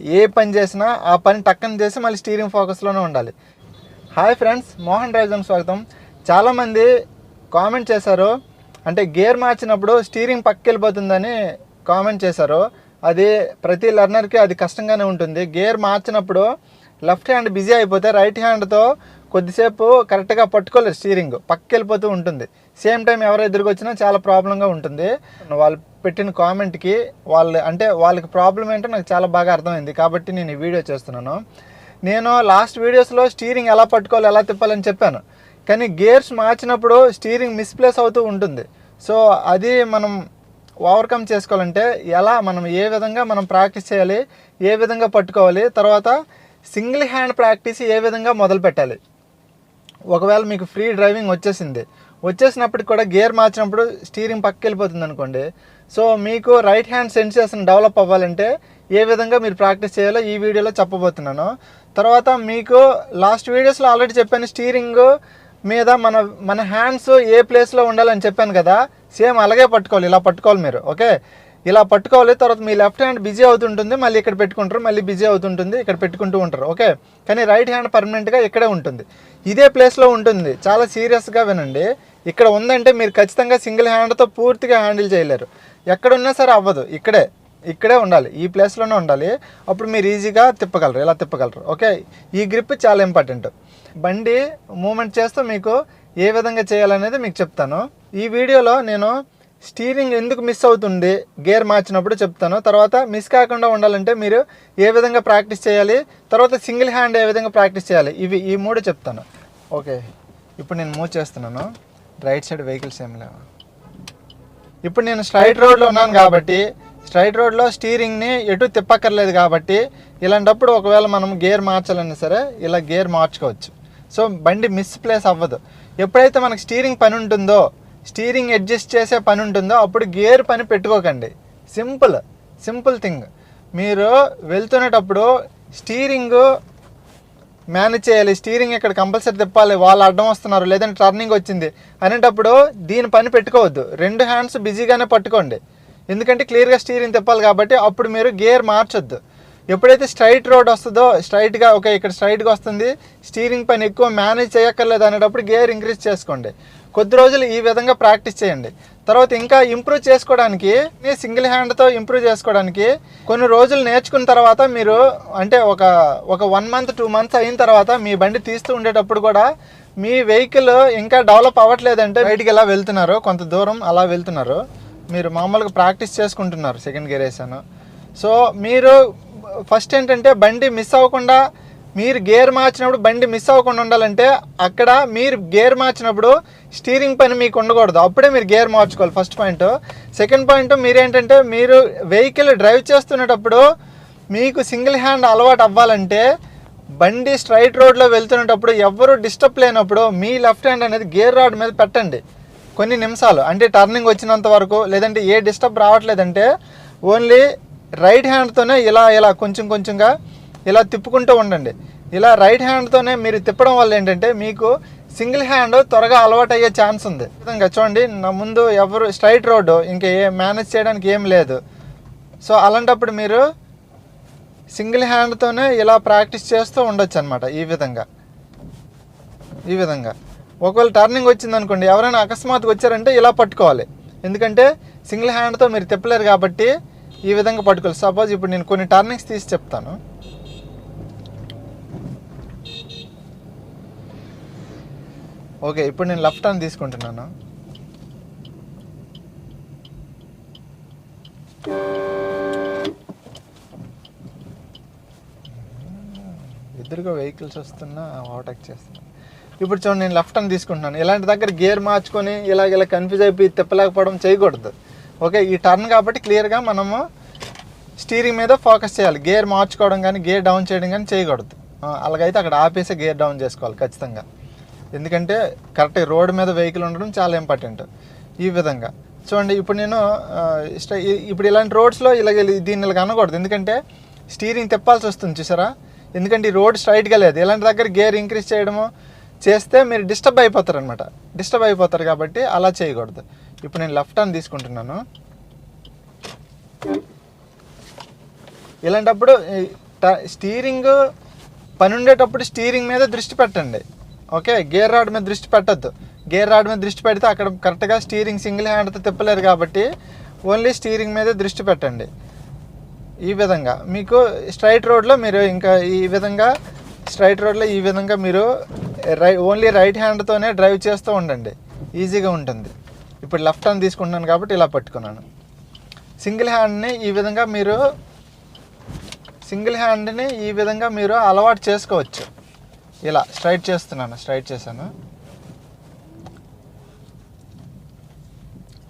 ఏ పని చేసినా ఆ పని టక్కన చేసి మళ్ళీ స్టీరింగ్ ఫోకస్లోనే ఉండాలి. హాయ్ ఫ్రెండ్స్ మోహన్ డ్రైవ్జన్ స్వాగతం. చాలామంది కామెంట్ చేశారు. అంటే గేర్ మార్చినప్పుడు స్టీరింగ్ పక్కకి వెళ్ళిపోతుందని కామెంట్ చేశారు. అది ప్రతి లర్నర్కి అది కష్టంగానే ఉంటుంది. గేర్ మార్చినప్పుడు లెఫ్ట్ హ్యాండ్ బిజీ అయిపోతే రైట్ హ్యాండ్తో కొద్దిసేపు కరెక్ట్గా పట్టుకోలేదు స్టీరింగ్. పక్కకి వెళ్ళిపోతూ ఉంటుంది. సేమ్ టైం ఎవరు ఎదురుకొచ్చినా చాలా ప్రాబ్లంగా ఉంటుంది. వాళ్ళు పెట్టిన కామెంట్కి వాళ్ళు అంటే వాళ్ళకి ప్రాబ్లం ఏంటో నాకు చాలా బాగా అర్థమైంది. కాబట్టి నేను ఈ వీడియో చేస్తున్నాను. నేను లాస్ట్ వీడియోస్లో స్టీరింగ్ ఎలా పట్టుకోవాలి ఎలా తిప్పాలని చెప్పాను. కానీ గేర్స్ మార్చినప్పుడు స్టీరింగ్ మిస్ప్లేస్ అవుతూ ఉంటుంది. సో అది మనం ఓవర్కమ్ చేసుకోవాలంటే ఎలా మనం ఏ విధంగా మనం ప్రాక్టీస్ చేయాలి ఏ విధంగా పట్టుకోవాలి తర్వాత సింగిల్ హ్యాండ్ ప్రాక్టీస్ ఏ విధంగా మొదలు పెట్టాలి ఒకవేళ మీకు ఫ్రీ డ్రైవింగ్ వచ్చేసింది. వచ్చేసినప్పటికి కూడా గేర్ మార్చినప్పుడు స్టీరింగ్ పక్కకి వెళ్ళిపోతుంది అనుకోండి. సో మీకు రైట్ హ్యాండ్ సెన్సేషన్ డెవలప్ అవ్వాలంటే ఏ విధంగా మీరు ప్రాక్టీస్ చేయాలో ఈ వీడియోలో చెప్పబోతున్నాను. తర్వాత మీకు లాస్ట్ వీడియోస్లో ఆల్రెడీ చెప్పాను స్టీరింగ్ మీద మన మన హ్యాండ్స్ ఏ ప్లేస్లో ఉండాలని చెప్పాను కదా సేమ్ అలాగే పట్టుకోవాలి ఇలా పట్టుకోవాలి మీరు ఓకే? ఇలా పట్టుకోవాలి తర్వాత మీ లెఫ్ట్ హ్యాండ్ బిజీ అవుతుంటుంది మళ్ళీ ఇక్కడ పెట్టుకుంటారు మళ్ళీ బిజీ అవుతుంటుంది ఇక్కడ పెట్టుకుంటూ ఉంటారు ఓకే కానీ రైట్ హ్యాండ్ పర్మనెంట్గా ఇక్కడే ఉంటుంది. ఇదే ప్లేస్లో ఉంటుంది. చాలా సీరియస్గా వినండి. ఇక్కడ ఉందంటే మీరు ఖచ్చితంగా సింగిల్ హ్యాండ్తో పూర్తిగా హ్యాండిల్ చేయలేరు. ఎక్కడున్నా సరే అవ్వదు. ఇక్కడే ఇక్కడే ఉండాలి. ఈ ప్లేస్లోనే ఉండాలి. అప్పుడు మీరు ఈజీగా తిప్పగలరు ఇలా తిప్పగలరు ఓకే ఈ గ్రిప్ చాలా ఇంపార్టెంట్ బండి మూమెంట్ చేస్తూ మీకు ఏ విధంగా చేయాలనేది మీకు చెప్తాను. ఈ వీడియోలో నేను స్టీరింగ్ ఎందుకు మిస్ అవుతుంది? గేర్ మార్చినప్పుడు చెప్తాను. తర్వాత మిస్ కాకుండా ఉండాలంటే మీరు ఏ విధంగా ప్రాక్టీస్ చేయాలి? తర్వాత సింగిల్ హ్యాండ్ ఏ విధంగా ప్రాక్టీస్ చేయాలి? ఇవి ఈ మూడు చెప్తాను. ఓకే. ఇప్పుడు నేను మూవ్ చేస్తున్నాను. రైట్ సైడ్ వెహికల్స్ ఏం లేవు? ఇప్పుడు నేను స్ట్రైట్ రోడ్లో ఉన్నాను కాబట్టి స్ట్రైట్ రోడ్లో స్టీరింగ్ని ఎటు తిప్పక్కర్లేదు కాబట్టి ఇలాంటప్పుడు ఒకవేళ మనం గేర్ మార్చాలన్నా సరే ఇలా గేర్ మార్చుకోవచ్చు. సో బండి మిస్ ప్లేస్ అవ్వదు. ఎప్పుడైతే మనకు స్టీరింగ్ పని ఉంటుందో స్టీరింగ్ అడ్జస్ట్ చేసే పని ఉంటుందో అప్పుడు గేర్ పని పెట్టుకోకండి. Simple simple thing. మీరు వెళ్తున్నటప్పుడు స్టీరింగ్ మేనేజ్ చేయాలి. స్టీరింగ్ ఇక్కడ కంపల్సరీ తిప్పాలి. వాళ్ళు అడ్డం వస్తున్నారు. లేదంటే టర్నింగ్ వచ్చింది. అనేటప్పుడు దీని పని పెట్టుకోవద్దు. రెండు హ్యాండ్స్ బిజీగానే పట్టుకోండి. ఎందుకంటే క్లియర్గా స్టీరింగ్ తిప్పాలి కాబట్టి అప్పుడు మీరు గేర్ మార్చొద్దు. ఎప్పుడైతే స్ట్రైట్ రోడ్ వస్తుందో స్ట్రైట్గా ఓకే ఇక్కడ స్ట్రైట్గా వస్తుంది. స్టీరింగ్ పని ఎక్కువ మేనేజ్ చేయక్కర్లేదు అనేటప్పుడు గేర్ ఇంక్రీజ్ చేసుకోండి. కొద్ది రోజులు ఈ విధంగా ప్రాక్టీస్ చేయండి. తర్వాత ఇంకా ఇంప్రూవ్ చేసుకోవడానికి మీ సింగిల్ హ్యాండ్తో ఇంప్రూవ్ చేసుకోవడానికి కొన్ని రోజులు నేర్చుకున్న తర్వాత మీరు అంటే ఒక ఒక వన్ మంత్ టూ మంత్స్ అయిన తర్వాత మీ బండి తీస్తూ ఉండేటప్పుడు కూడా మీ వెహికల్ ఇంకా డెవలప్ అవ్వట్లేదంటే బయటికి ఎలా వెళ్తున్నారు కొంత దూరం అలా వెళ్తున్నారు. మీరు మామూలుగా ప్రాక్టీస్ చేసుకుంటున్నారు సెకండ్ గేర్ వేసాను సో మీరు ఫస్ట్ ఏంటంటే బండి మిస్ అవ్వకుండా మీరు గేర్ మార్చినప్పుడు బండి మిస్ అవ్వకుండా ఉండాలంటే అక్కడ మీరు గేర్ మార్చినప్పుడు స్టీరింగ్ పని మీకు ఉండకూడదు. అప్పుడే మీరు గేర్ మార్చుకోవాలి ఫస్ట్ పాయింట్. సెకండ్ పాయింట్ మీరేంటంటే మీరు వెహికల్ డ్రైవ్ చేస్తున్నప్పుడు మీకు సింగిల్ హ్యాండ్ అలవాటు అవ్వాలంటే బండి స్ట్రైట్ రోడ్లో వెళ్తున్నప్పుడు ఎవరు డిస్టర్బ్ లేనప్పుడు మీ లెఫ్ట్ హ్యాండ్ అనేది గేర్ రాడ్ మీద పెట్టండి. కొన్ని నిమిషాలు. అంటే టర్నింగ్ వచ్చినంత వరకు లేదంటే ఏ డిస్టర్బ్ రావట్లేదంటే ఓన్లీ రైట్ హ్యాండ్తోనే ఇలా ఇలా కొంచెం కొంచెంగా ఇలా తిప్పుకుంటూ ఉండండి. ఇలా రైట్ హ్యాండ్తోనే మీరు తిప్పడం వల్ల ఏంటంటే మీకు సింగిల్ హ్యాండ్ త్వరగా అలవాటు అయ్యే ఛాన్స్ ఉంది. విధంగా చూడండి నా ముందు ఎవరు స్ట్రైట్ రోడ్డు ఇంకా ఏ మేనేజ్ చేయడానికి ఏం లేదు. సో అలాంటప్పుడు మీరు సింగిల్ హ్యాండ్తోనే ఇలా ప్రాక్టీస్ చేస్తూ ఉండొచ్చు అనమాట ఈ విధంగా. ఈ విధంగా. ఒకవేళ టర్నింగ్ వచ్చింది అనుకోండి ఎవరైనా అకస్మాత్తుగా వచ్చారంటే ఇలా పట్టుకోవాలి. ఎందుకంటే సింగిల్ హ్యాండ్తో మీరు తిప్పలేరు కాబట్టి ఈ విధంగా పట్టుకోవాలి. సపోజ్ ఇప్పుడు నేను కొన్ని టర్నింగ్స్ తీసి చెప్తాను. ఓకే ఇప్పుడు నేను లెఫ్ట్ టర్న్ తీసుకుంటున్నాను? ఎదురుగా వెహికల్స్ వస్తున్నా ఓవర్టేక్ చేస్తున్నాను ఇప్పుడు చూడండి నేను లెఫ్ట్ అని తీసుకుంటున్నాను. ఇలాంటి దగ్గర గేర్ మార్చుకొని ఇలాగ ఇలా కన్ఫ్యూజ్ అయిపోయి తిప్పలేకపోవడం చేయకూడదు. ఓకే ఈ టర్న్ కాబట్టి క్లియర్గా మనము స్టీరింగ్ మీద ఫోకస్ చేయాలి. గేర్ మార్చుకోవడం కానీ గేర్ డౌన్ చేయడం కానీ చేయకూడదు. అలాగైతే అక్కడ ఆపేసి గేర్ డౌన్ చేసుకోవాలి ఖచ్చితంగా. ఎందుకంటే కరెక్ట్ రోడ్డు మీద వెహికల్ ఉండడం చాలా ఇంపార్టెంట్ ఈ విధంగా. చూడండి ఇప్పుడు నేను ఇప్పుడు ఇలాంటి రోడ్స్లో ఇలాగ దీన్ని ఇలాగ అనకూడదు. ఎందుకంటే స్టీరింగ్ తిప్పాల్సి వస్తుంది చూసారా? ఎందుకంటే ఈ రోడ్ స్ట్రైట్గా లేదు. ఇలాంటి దగ్గర గేర్ ఇంక్రీజ్ చేయడము చేస్తే మీరు డిస్టర్బ్ అయిపోతారు అనమాట డిస్టర్బ్ అయిపోతారు కాబట్టి అలా చేయకూడదు. ఇప్పుడు నేను లెఫ్ట్ హ్యాండ్ తీసుకుంటున్నాను. ఇలాంటప్పుడు ట- స్టీరింగ్ పని ఉండేటప్పుడు స్టీరింగ్ మీద దృష్టి పెట్టండి. ఓకే గేర్ రాడ్ మీద దృష్టి పెట్టద్దు. గేర్ రాడ్ మీద దృష్టి పెడితే అక్కడ కరెక్ట్గా స్టీరింగ్ సింగిల్ హ్యాండ్తో తిప్పలేరు కాబట్టి ఓన్లీ స్టీరింగ్ మీదే దృష్టి పెట్టండి. ఈ విధంగా. మీకు స్ట్రైట్ రోడ్లో మీరు ఇంకా ఈ విధంగా స్ట్రైట్ రోడ్లో ఈ విధంగా మీరు రై ఓన్లీ రైట్ హ్యాండ్తోనే డ్రైవ్ చేస్తూ ఉండండి. ఈజీగా ఉంటుంది. ఇప్పుడు లెఫ్ట్ హ్యాండ్ తీసుకుంటున్నాను కాబట్టి ఇలా పట్టుకున్నాను. సింగిల్ హ్యాండ్ని ఈ విధంగా మీరు సింగిల్ హ్యాండ్ని ఈ విధంగా మీరు అలవాటు చేసుకోవచ్చు. ఇలా స్ట్రైట్ చేస్తున్నాను స్ట్రైట్ చేశాను.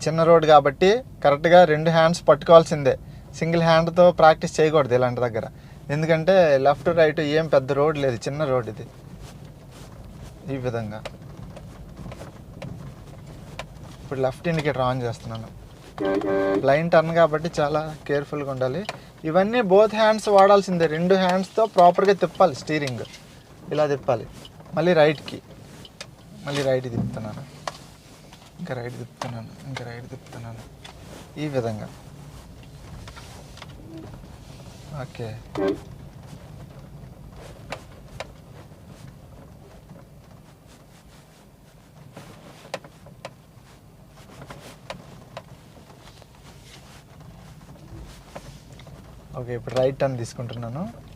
చిన్న రోడ్ కాబట్టి కరెక్ట్గా రెండు హ్యాండ్స్ పట్టుకోవాల్సిందే. సింగిల్ హ్యాండ్తో ప్రాక్టీస్ చేయకూడదు ఇలాంటి దగ్గర. ఎందుకంటే లెఫ్ట్ రైట్ ఏం పెద్ద రోడ్ లేదు చిన్న రోడ్ ఇది. ఈ విధంగా. ఇప్పుడు లెఫ్ట్ ఇండికేటర్ ఆన్ చేస్తున్నాను. లైన్ టర్న్ కాబట్టి చాలా కేర్ఫుల్గా ఉండాలి. ఇవన్నీ బోత్ హ్యాండ్స్ వాడాల్సిందే. రెండు హ్యాండ్స్తో ప్రాపర్గా తిప్పాలి స్టీరింగ్. ఇలా తిప్పాలి. మళ్ళీ రైట్కి. మళ్ళీ రైట్ తిప్పుతున్నాను. ఇంకా రైట్ తిప్పుతున్నాను. ఇంకా రైట్ తిప్పుతున్నాను. ఈ విధంగా. ఓకే. ఓకే ఇప్పుడు రైట్ టర్న్ తీసుకుంటున్నాను.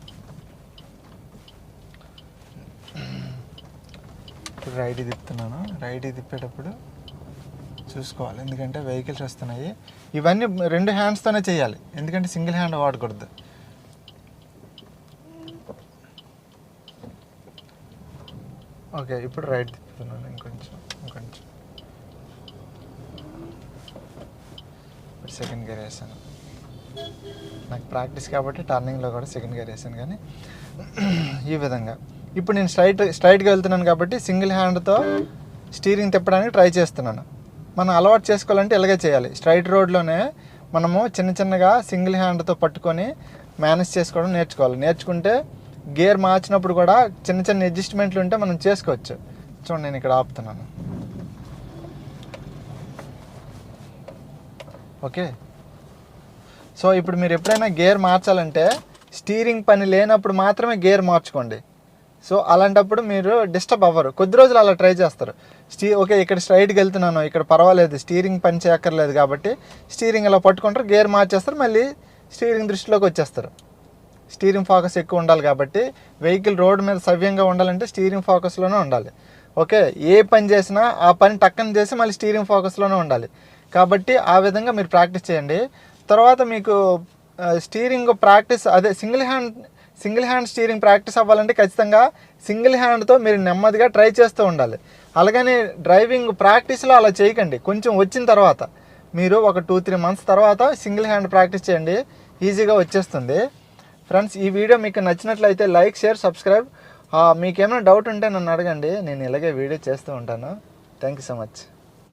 ఇప్పుడు రైట్ తిప్పుతున్నాను. రైట్ తిప్పేటప్పుడు చూసుకోవాలి. ఎందుకంటే వెహికల్స్ వస్తున్నాయి. ఇవన్నీ రెండు హ్యాండ్స్తోనే చేయాలి. ఎందుకంటే సింగిల్ హ్యాండ్ వాడకూడదు. ఓకే ఇప్పుడు రైట్ తిప్పుతున్నాను ఇంకొంచెం ఇంకొంచెం. ఇప్పుడు సెకండ్ గేర్ వేసాను. నాకు ప్రాక్టీస్ కాబట్టి టర్నింగ్లో కూడా సెకండ్ గేర్ వేసాను. కానీ ఈ విధంగా ఇప్పుడు నేను స్ట్రైట్ స్ట్రైట్గా వెళ్తున్నాను కాబట్టి సింగిల్ హ్యాండ్తో స్టీరింగ్ తిప్పడానికి ట్రై చేస్తున్నాను. మనం అలవాటు చేసుకోవాలంటే ఇలాగే చేయాలి. స్ట్రైట్ రోడ్లోనే మనము చిన్న చిన్నగా సింగిల్ హ్యాండ్తో పట్టుకొని మేనేజ్ చేసుకోవడం నేర్చుకోవాలి. నేర్చుకుంటే గేర్ మార్చినప్పుడు కూడా చిన్న చిన్న అడ్జస్ట్మెంట్లు ఉంటే మనం చేసుకోవచ్చు. చూడండి నేను ఇక్కడ ఆపుతున్నాను. ఓకే? సో ఇప్పుడు మీరు ఎప్పుడైనా గేర్ మార్చాలంటే స్టీరింగ్ పని లేనప్పుడు మాత్రమే గేర్ మార్చుకోండి. సో అలాంటప్పుడు మీరు డిస్టర్బ్ అవ్వరు. కొద్ది రోజులు అలా ట్రై చేస్తారు. స్టీ ఓకే ఇక్కడ స్ట్రైట్కి వెళ్తున్నాను ఇక్కడ పర్వాలేదు స్టీరింగ్ పని చేయక్కర్లేదు కాబట్టి స్టీరింగ్ ఇలా పట్టుకుంటారు గేర్ మార్చేస్తారు మళ్ళీ స్టీరింగ్ దృష్టిలోకి వచ్చేస్తారు. స్టీరింగ్ ఫోకస్ ఎక్కువ ఉండాలి కాబట్టి వెహికల్ రోడ్ మీద సవ్యంగా ఉండాలంటే స్టీరింగ్ ఫోకస్లోనే ఉండాలి. ఓకే ఏ పని చేసినా ఆ పని టక్కన చేసి మళ్ళీ స్టీరింగ్ ఫోకస్లోనే ఉండాలి. కాబట్టి ఆ విధంగా మీరు ప్రాక్టీస్ చేయండి. తర్వాత మీకు స్టీరింగ్ ప్రాక్టీస్ అదే single hand single hand steering practice అవ్వాలంటే ఖచ్చితంగా సింగిల్ హ్యాండ్తో మీరు నెమ్మదిగా ట్రై చేస్తూ ఉండాలి. అలాగని డ్రైవింగ్ ప్రాక్టీస్లో అలా చేయకండి. కొంచెం వచ్చిన తర్వాత మీరు ఒక టూ త్రీ మంత్స్ తర్వాత సింగిల్ హ్యాండ్ ప్రాక్టీస్ చేయండి. ఈజీగా వచ్చేస్తుంది. ఫ్రెండ్స్ ఈ వీడియో మీకు నచ్చినట్లయితే లైక్ షేర్ సబ్స్క్రైబ్. మీకు ఏమైనా డౌట్ ఉంటే నన్ను అడగండి. నేను ఇలాగే వీడియో చేస్తూ ఉంటాను. Thank you so much.